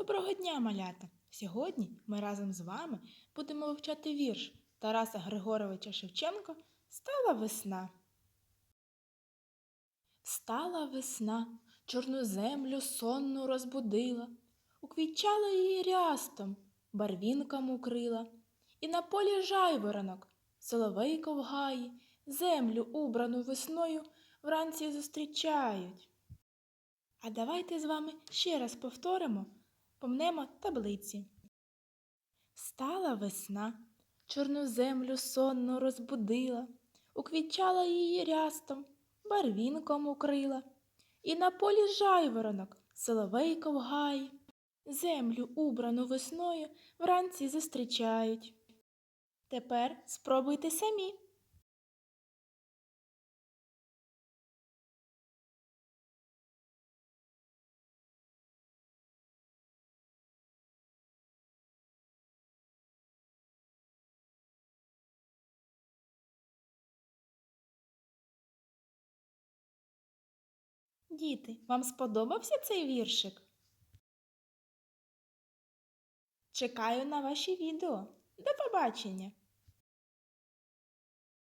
Доброго дня, малята! Сьогодні ми разом з вами будемо вивчати вірш Тараса Григоровича Шевченка Стала весна. Стала весна, чорну землю сонну розбудила, уквітчала її рястом, барвінком укрила, і на полі жайворонок, соловейко в гаї, землю, убрану весною, вранці зустрічають. А давайте з вами ще раз повторимо, помнемо таблиці. Стала весна, чорну землю сонно розбудила, уквітчала її рястом, барвінком укрила, і на полі жайворонок, соловейко в землю, убрану весною, вранці зустрічають. Тепер спробуйте самі. Діти, вам сподобався цей віршик? Чекаю на ваші відео. До побачення!